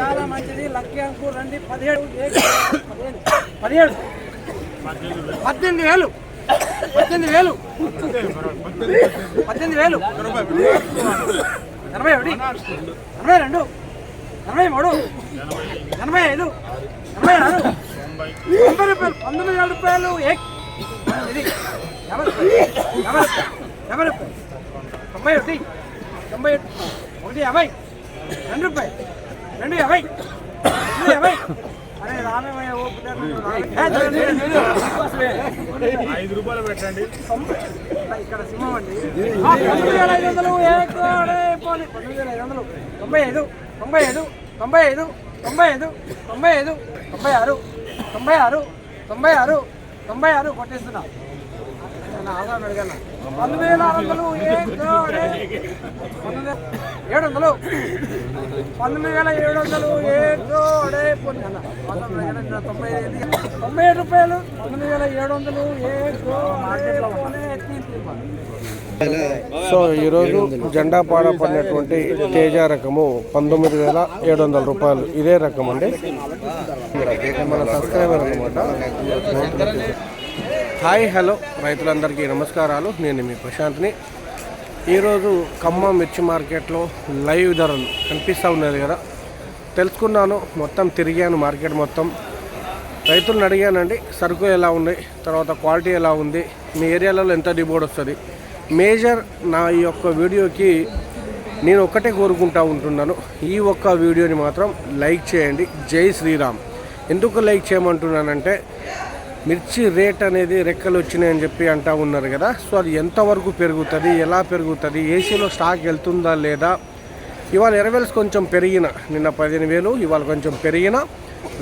చాలా మంచిది. లక్కీ అంకూర్ రండి. పదిహేడు పదిహేడు. పద్దెనిమిది వేలు. పద్దెనిమిది వేలు. పద్దెనిమిది వేలు. ఎనభై ఒకటి. ఎనభై రెండు. ఎనభై మూడు. ఎనభై ఐదు. ఎనభై ఆరు తొంభై రూపాయలు. పంతొమ్మిది వేల రూపాయలు. ఏక్ యాభై రూపాయలు తొంభై ఒకటి తొంభై ఒకటి యాభై రెండు రూపాయలు రెండు యాభై రెండు యాభై అరే రామయ్య ఐదు రూపాయలు పెట్టండి ఇక్కడ సింహం అండి ఆ, పంతొమ్మిది వేల ఐదు వందలు ఏకోడే పంతొమ్మిది వేల ఐదు వందలు తొంభై ఐదు తొంభై ఐదు తొంభై ఐదు తొంభై ఐదు తొంభై ఐదు తొంభై ఆరు తొంభై ఆరు తొంభై ఆరు తొంభై ఆరు కొట్టేస్తున్నా. నా ఆధార్ అడిగాను? పంతొమ్మిది వేల ఆరు వందలు ఏడు వందలు. పంతొమ్మిది వేల ఏడు వందలు ఏకోడే పోనీ తొంభై ఐదు తొంభై ఏడు రూపాయలు. పంతొమ్మిది వేల ఏడు వందలు ఏడు మార్కెట్లో సో ఈరోజు జెండా పాడ పడినటువంటి తేజ రకము పంతొమ్మిది వేల ఏడు వందల రూపాయలు. ఇదే రకం అండి. మన సబ్స్క్రైబర్ అనమాట హాయ్ హలో రైతులందరికీ నమస్కారాలు. నేను మీ ప్రశాంత్ని. ఈరోజు ఖమ్మం మిర్చి మార్కెట్లో లైవ్ ధరలు కనిపిస్తూ ఉన్నది కదా. తెలుసుకున్నాను మొత్తం తిరిగాను మార్కెట్ మొత్తం. రైతులను అడిగానండి సరుకు ఎలా ఉన్నాయి తర్వాత క్వాలిటీ ఎలా ఉంది మీ ఏరియాలలో ఎంత దిగుబడి వస్తుంది. మేజర్ నా ఈ యొక్క వీడియోకి నేను ఒక్కటే కోరుకుంటా ఉంటున్నాను. ఈ ఒక్క వీడియోని మాత్రం లైక్ చేయండి. జై శ్రీరామ్. ఎందుకు లైక్ చేయమంటున్నానంటే మిర్చి రేట్ అనేది రెక్కలు వచ్చినాయని చెప్పి అంటా ఉన్నారు కదా. సో అది ఎంతవరకు పెరుగుతుంది ఎలా పెరుగుతుంది ఏసీలో స్టాక్ వెళ్తుందా లేదా? ఇవాళ ఎరవేల్స్ కొంచెం పెరిగిన నిన్న పదిహేను వేలు ఇవాళ కొంచెం పెరిగిన.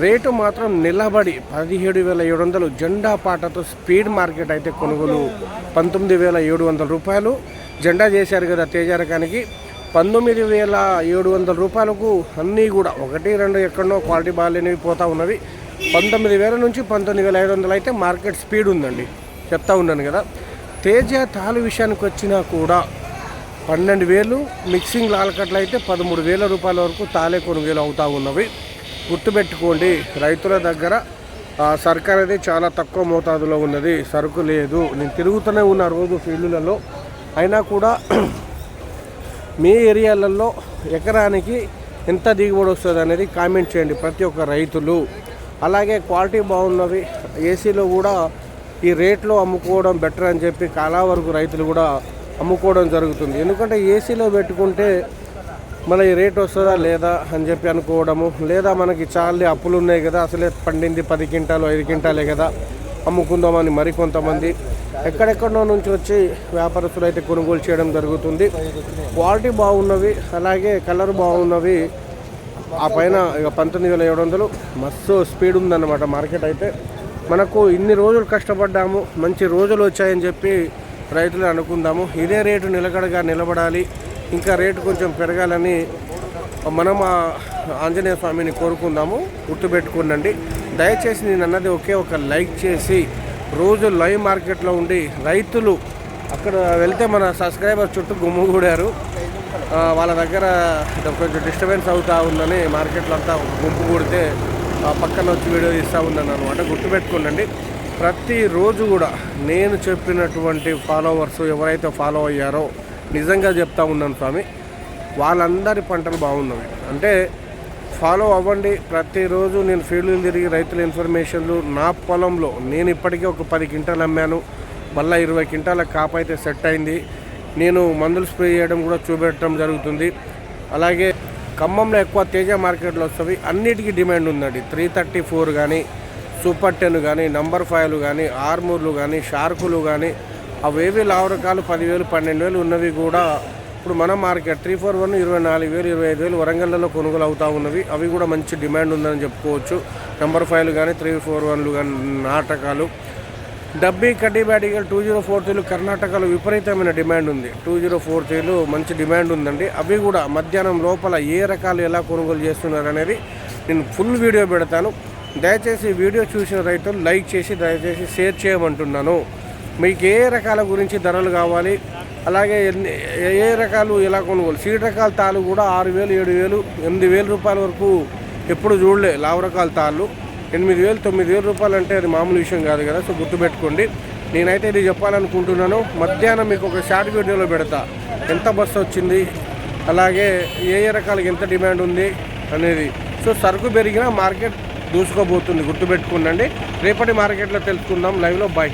రేటు మాత్రం నిలబడి పదిహేడు వేల ఏడు వందలు. జెండా పాటతో స్పీడ్ మార్కెట్ అయితే కొనుగోలు పంతొమ్మిది వేల ఏడు వందల రూపాయలు. జెండా చేశారు కదా తేజ రకానికి పంతొమ్మిది వేల ఏడు వందల రూపాయలకు అన్నీ కూడా ఒకటి రెండు ఎక్కడనో క్వాలిటీ బాగాలేనివి పోతూ ఉన్నవి. పంతొమ్మిది వేల నుంచి పంతొమ్మిది వేల ఐదు వందలు అయితే మార్కెట్ స్పీడ్ ఉందండి. చెప్తా ఉన్నాను కదా. తేజ తాలు విషయానికి వచ్చినా కూడా పన్నెండు వేలు మిక్సింగ్ లాలకట్లు అయితే పదమూడు వేల రూపాయల వరకు తాలే కొనుగోలు అవుతూ ఉన్నవి. గుర్తుపెట్టుకోండి రైతుల దగ్గర సర్కార్ అనేది చాలా తక్కువ మోతాదులో ఉన్నది సరుకు లేదు. నేను తిరుగుతూనే ఉన్నా రోజు ఫీల్డ్లలో. అయినా కూడా మీ ఏరియాలలో ఎకరానికి ఎంత దిగుబడి వస్తుంది అనేది కామెంట్ చేయండి ప్రతి ఒక్క రైతులు. అలాగే క్వాలిటీ బాగున్నవి ఏసీలో కూడా ఈ రేట్లో అమ్ముకోవడం బెటర్ అని చెప్పి చాలా వరకు రైతులు కూడా అమ్ముకోవడం జరుగుతుంది. ఎందుకంటే ఏసీలో పెట్టుకుంటే మన ఈ రేట్ వస్తుందా లేదా అని చెప్పి అనుకోవడము. లేదా మనకి చాలా అప్పులు ఉన్నాయి కదా అసలే పండింది పది క్వింటాలు ఐదు క్వింటాలే కదా అమ్ముకుందామని మరికొంతమంది ఎక్కడెక్కడో నుంచి వచ్చి వ్యాపారస్తులు అయితే కొనుగోలు చేయడం జరుగుతుంది. క్వాలిటీ బాగున్నవి అలాగే కలర్ బాగున్నవి. ఆ పైన ఇక పంతొమ్మిది వేల ఏడు వందలు. మస్తు స్పీడ్ ఉందన్నమాట మార్కెట్ అయితే. మనకు ఇన్ని రోజులు కష్టపడ్డాము మంచి రోజులు వచ్చాయని చెప్పి రైతులు అనుకుందాము. ఇదే రేటు నిలకడగా నిలబడాలి. ఇంకా రేటు కొంచెం పెరగాలని మనం ఆ ఆంజనేయ స్వామిని కోరుకుందాము. గుర్తుపెట్టుకోండి దయచేసి నేను అన్నది ఒకే ఒక లైక్ చేసి రోజు లైవ్ మార్కెట్లో ఉండి రైతులు అక్కడ వెళ్తే మన సబ్స్క్రైబర్ చుట్టూ గుమ్ముగూడారు వాళ్ళ దగ్గర కొంచెం డిస్టర్బెన్స్ అవుతూ ఉందని మార్కెట్లో అంతా గుంపు కూడితే పక్కన వచ్చి వీడియో ఇస్తూ ఉన్నాను అనమాట. గుర్తుపెట్టుకోండి ప్రతిరోజు కూడా నేను చెప్పినటువంటి ఫాలోవర్స్ ఎవరైతే ఫాలో అయ్యారో నిజంగా చెప్తా ఉన్నాను స్వామి వాళ్ళందరి పంటలు బాగున్నవి అంటే ఫాలో అవ్వండి. ప్రతిరోజు నేను ఫీల్డ్లు తిరిగి రైతుల ఇన్ఫర్మేషన్లు నా పొలంలో నేను ఇప్పటికే ఒక పది క్వింటాలు అమ్మాను. మళ్ళీ ఇరవై క్వింటాల కాపు అయితే సెట్ అయింది. నేను మందులు స్ప్రే చేయడం కూడా చూపెట్టడం జరుగుతుంది. అలాగే ఖమ్మంలో ఎక్కువ తేజ మార్కెట్లో వస్తుంది అన్నిటికీ డిమాండ్ ఉందండి. త్రీ థర్టీ ఫోర్ కానీ సూపర్ టెన్ కానీ నంబర్ ఫైవ్లు కానీ ఆర్మూర్లు కానీ షార్కులు కానీ అవేవి లావు రకాలు పదివేలు పన్నెండు వేలు ఉన్నవి కూడా ఇప్పుడు మన మార్కెట్ త్రీ ఫోర్ వన్ ఇరవై నాలుగు వేలు ఇరవై ఐదు వేలు వరంగల్లో కొనుగోలు అవుతూ ఉన్నవి. అవి కూడా మంచి డిమాండ్ ఉందని చెప్పుకోవచ్చు. నెంబర్ ఫైవ్లు కానీ త్రీ ఫోర్ వన్లు కానీ నాటకాలు. డబ్బీ కడ్డీ బ్యాటిగల్ టూ జీరో ఫోర్ త్రీలు కర్ణాటకలో విపరీతమైన డిమాండ్ ఉంది. టూ జీరో ఫోర్ త్రీలు మంచి డిమాండ్ ఉందండి. అవి కూడా మధ్యాహ్నం లోపల ఏ రకాలు ఎలా కొనుగోలు చేస్తున్నారు అనేది నేను ఫుల్ వీడియో పెడతాను. దయచేసి వీడియో చూసిన రైతులు లైక్ చేసి దయచేసి షేర్ చేయమంటున్నాను. మీకు ఏ రకాల గురించి ధరలు కావాలి అలాగే ఎన్ని ఏ ఏ రకాలు ఎలా కొనుగోలు? సీడ్ రకాల తాళ్ళు కూడా ఆరు వేలు ఏడు వేలు ఎనిమిది వేల రూపాయల వరకు ఎప్పుడు చూడలే లావు రకాల తాళ్ళు. ఎనిమిది వేలు తొమ్మిది వేల రూపాయలు అంటే అది మామూలు విషయం కాదు కదా సో గుర్తుపెట్టుకోండి. నేనైతే ఇది చెప్పాలనుకుంటున్నాను. మధ్యాహ్నం మీకు ఒక షార్ట్ వీడియోలో పెడతా. ఎంత బస్సు వచ్చింది అలాగే ఏ ఏ రకాలకి ఎంత డిమాండ్ ఉంది అనేది. సో సరుకు పెరిగినా మార్కెట్ దూసుకోబోతుంది గుర్తుపెట్టుకుండండి. రేపటి మార్కెట్లో తెలుసుకుందాం. లైవ్లో బాయ్.